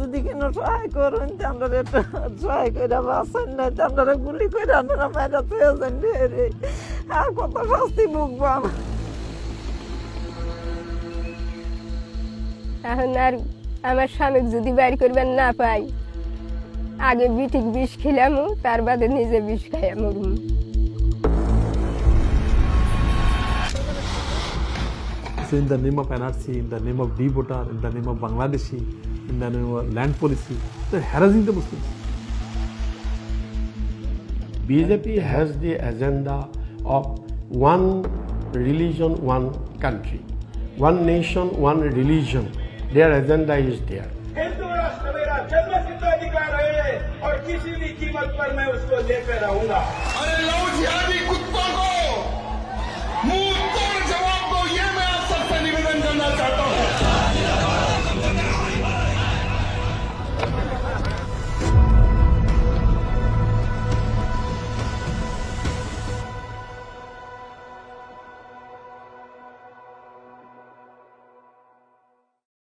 যদি কোনো সহায় করুন তো একটু সহায় করে বাঁচান না তো গুলি করে আপনারা মেয়েরা তো যান রে আর কত শাস্তি ভুগবো আমরা। এখন আর আমার স্বামী যদি বাইর করবেন না পাই আগে বিটিক বিষ খেলামু তার বাদে নিজে বিষ খাইয়া মরুম। So in the name of NRC, in the name of D-voter, in the name of Bangladeshi, in the land policy, they're harassing the Muslims. BJP has the agenda of one religion, one country, one nation, one religion. Their agenda is there. Hindu राष्ट्र मेरा जन्मसिद्ध अधिकार है और किसी भी कीमत पर मैं उसको लेकर आऊँगा